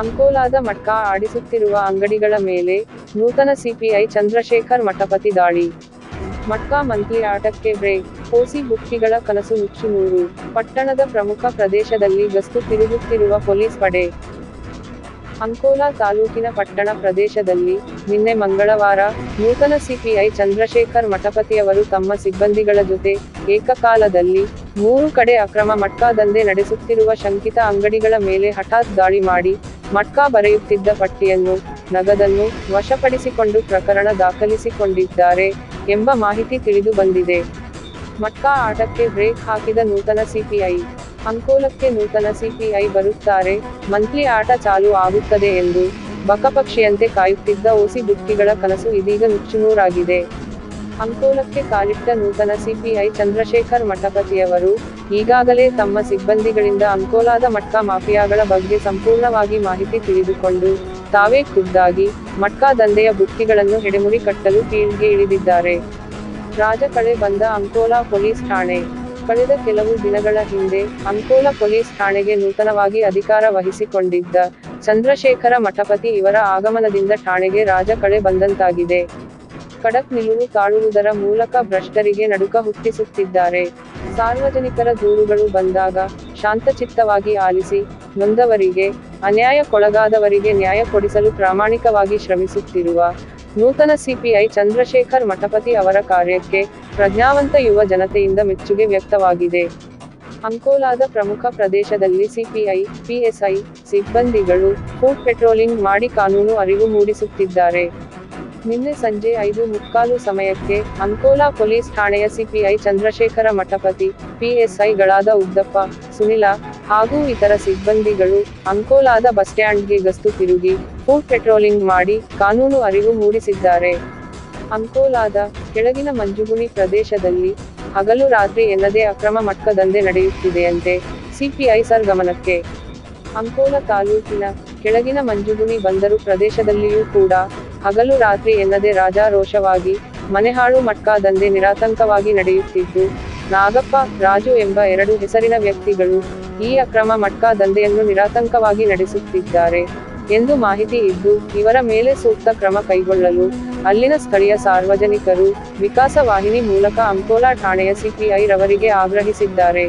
ಅಂಕೋಲಾದ ಮಟ್ಕಾ ಆಡಿಸುತ್ತಿರುವ ಅಂಗಡಿಗಳ ಮೇಲೆ ನೂತನ ಸಿಪಿಐ ಚಂದ್ರಶೇಖರ್ ಮಠಪತಿ ದಾಳಿ. ಮಟ್ಕಾ ಮಂತ್ಲಿ ಆಟಕ್ಕೆ ಬ್ರೇಕ್, ಓಸಿ ಬುಕ್ಕಿಗಳ ಕನಸು ನುಚ್ಚುನೂರು ಪಟ್ಟಣದ ಪ್ರಮುಖ ಪ್ರದೇಶದಲ್ಲಿ ಗಸ್ತು ತಿರುಗುತ್ತಿರುವ ಪೊಲೀಸ್ ಪಡೆ. ಅಂಕೋಲಾ ತಾಲೂಕಿನ ಪಟ್ಟಣ ಪ್ರದೇಶದಲ್ಲಿ ನಿನ್ನೆ ಮಂಗಳವಾರ ನೂತನ ಸಿಪಿಐ ಚಂದ್ರಶೇಖರ್ ಮಠಪತಿಯವರು ತಮ್ಮ ಸಿಬ್ಬಂದಿಗಳ ಜೊತೆ ಏಕಕಾಲದಲ್ಲಿ ಮೂರು ಕಡೆ ಅಕ್ರಮ ಮಟ್ಕಾ ದಂಧೆ ನಡೆಸುತ್ತಿರುವ ಶಂಕಿತ ಅಂಗಡಿಗಳ ಮೇಲೆ ಹಠಾತ್ ದಾಳಿ ಮಾಡಿ ಮಟ್ಕಾ ಬರೆಯುತ್ತಿದ್ದ ಪಟ್ಟಿಯನ್ನು, ನಗದನ್ನು ವಶಪಡಿಸಿಕೊಂಡು ಪ್ರಕರಣ ದಾಖಲಿಸಿಕೊಂಡಿದ್ದಾರೆ ಎಂಬ ಮಾಹಿತಿ ತಿಳಿದು ಬಂದಿದೆ. ಮಟ್ಕಾ ಆಟಕ್ಕೆ ಬ್ರೇಕ್ ಹಾಕಿದ ನೂತನ ಸಿಪಿಐ. ಅಂಕೋಲಕ್ಕೆ ನೂತನ ಸಿಪಿಐ ಬರುತ್ತಾರೆ. ಮಂತ್ಲಿ ಆಟ ಚಾಲು ಆಗುತ್ತದೆ ಎಂದು ಬಕಪಕ್ಷಿಯಂತೆ ಕಾಯುತ್ತಿದ್ದ ಓಸಿ ಬುಕ್ಕಿಗಳ ಕನಸು ಇದೀಗ ನುಚ್ಚುನೂರಾಗಿದೆ. ಅಂಕೋಲಕ್ಕೆ ಕಾಲಿಟ್ಟ ನೂತನ ಸಿಪಿಐ ಚಂದ್ರಶೇಖರ್ ಮಠಪತಿಯವರು ಈಗಾಗಲೇ ತಮ್ಮ ಸಿಬ್ಬಂದಿಗಳಿಂದ ಅಂಕೋಲಾದ ಮಟ್ಕಾ ಮಾಫಿಯಾಗಳ ಬಗ್ಗೆ ಸಂಪೂರ್ಣವಾಗಿ ಮಾಹಿತಿ ತಿಳಿದುಕೊಂಡು ತಾವೇ ಖುದ್ದಾಗಿ ಮಟ್ಕಾ ದಂಧೆಯ ಬುಕ್ಕಿಗಳನ್ನು ಹೆಡೆಮುರಿ ಕಟ್ಟಲು ಫೀಲ್ಡ್ಗೆ ಇಳಿದಿದ್ದಾರೆ. ರಾಜಕಳೆ ಬಂದ ಅಂಕೋಲಾ ಪೊಲೀಸ್ ಠಾಣೆ. ಕಳೆದ ಕೆಲವು ದಿನಗಳ ಹಿಂದೆ ಅಂಕೋಲಾ ಪೊಲೀಸ್ ಠಾಣೆಗೆ ನೂತನವಾಗಿ ಅಧಿಕಾರ ವಹಿಸಿಕೊಂಡಿದ್ದ ಚಂದ್ರಶೇಖರ ಮಠಪತಿ ಇವರ ಆಗಮನದಿಂದ ಠಾಣೆಗೆ ರಾಜಕಳೆ ಬಂದಂತಾಗಿದೆ. ಖಡಕ್ ನಿಲುವು ತಾಳುವುದರ ಮೂಲಕ ಭ್ರಷ್ಟರಿಗೆ ನಡುಕ ಹುಟ್ಟಿಸುತ್ತಿದ್ದಾರೆ. ಸಾರ್ವಜನಿಕರ ದೂರುಗಳು ಬಂದಾಗ ಶಾಂತಚಿತ್ತವಾಗಿ ಆಲಿಸಿ ನೊಂದವರಿಗೆ, ಅನ್ಯಾಯಕ್ಕೊಳಗಾದವರಿಗೆ ನ್ಯಾಯ ಕೊಡಿಸಲು ಪ್ರಾಮಾಣಿಕವಾಗಿ ಶ್ರಮಿಸುತ್ತಿರುವ ನೂತನ ಸಿಪಿಐ ಚಂದ್ರಶೇಖರ್ ಮಠಪತಿ ಅವರ ಕಾರ್ಯಕ್ಕೆ ಪ್ರಜ್ಞಾವಂತ ಯುವ ಜನತೆಯಿಂದ ಮೆಚ್ಚುಗೆ ವ್ಯಕ್ತವಾಗಿದೆ. ಅಂಕೋಲಾದ ಪ್ರಮುಖ ಪ್ರದೇಶದಲ್ಲಿ ಸಿಪಿಐ, ಪಿಎಸ್ಐ ಸಿಬ್ಬಂದಿಗಳು ಫುಡ್ ಪೆಟ್ರೋಲಿಂಗ್ ಮಾಡಿ ಕಾನೂನು ಅರಿವು ಮೂಡಿಸುತ್ತಿದ್ದಾರೆ. ನಿನ್ನೆ ಸಂಜೆ ಐದು ಮುಕ್ಕಾಲು ಸಮಯಕ್ಕೆ ಅಂಕೋಲಾ ಪೊಲೀಸ್ ಠಾಣೆಯ ಸಿಪಿಐ ಚಂದ್ರಶೇಖರ ಮಠಪತಿ, ಪಿಎಸ್ಐಗಳಾದ ಉದ್ದಪ್ಪ, ಸುನಿಲ ಹಾಗೂ ಇತರ ಸಿಬ್ಬಂದಿಗಳು ಅಂಕೋಲಾದ ಬಸ್ ಸ್ಟ್ಯಾಂಡ್ಗೆ ಗಸ್ತು ತಿರುಗಿ ಫುಡ್ ಪೆಟ್ರೋಲಿಂಗ್ ಮಾಡಿ ಕಾನೂನು ಅರಿವು ಮೂಡಿಸಿದ್ದಾರೆ. ಅಂಕೋಲಾದ ಕೆಳಗಿನ ಮಂಜುಗುಣಿ ಪ್ರದೇಶದಲ್ಲಿ ಹಗಲು ರಾತ್ರಿ ಎನ್ನದೇ ಅಕ್ರಮ ಮಟ್ಕ ದಂಧೆ ನಡೆಯುತ್ತಿದೆಯಂತೆ ಸಿಪಿಐ ಸರ್ ಗಮನಕ್ಕೆ ಅಂಕೋಲಾ ತಾಲೂಕಿನ ಕೆಳಗಿನ ಮಂಜುಗುಣಿ ಬಂದರು ಪ್ರದೇಶದಲ್ಲಿಯೂ ಕೂಡ ಹಗಲು ರಾತ್ರಿ ಎನ್ನದೆ ರಾಜಾರೋಷವಾಗಿ ಮನೆಹಾಳು ಮಟ್ಕಾ ದಂಧೆ ನಿರಾತಂಕವಾಗಿ ನಡೆಯುತ್ತಿದ್ದು, ನಾಗಪ್ಪ, ರಾಜು ಎಂಬ ಎರಡು ಹೆಸರಿನ ವ್ಯಕ್ತಿಗಳು ಈ ಅಕ್ರಮ ಮಟ್ಕಾ ದಂಧೆಯನ್ನು ನಿರಾತಂಕವಾಗಿ ನಡೆಸುತ್ತಿದ್ದಾರೆ ಎಂದು ಮಾಹಿತಿ ಇದ್ದು, ಇವರ ಮೇಲೆ ಸೂಕ್ತ ಕ್ರಮ ಕೈಗೊಳ್ಳಲು ಅಲ್ಲಿನ ಸ್ಥಳೀಯ ಸಾರ್ವಜನಿಕರು ವಿಕಾಸ ವಾಹಿನಿ ಮೂಲಕ ಅಂಕೋಲಾ ಠಾಣೆಯ ಸಿಪಿಐ ರವರಿಗೆ ಆಗ್ರಹಿಸಿದ್ದಾರೆ.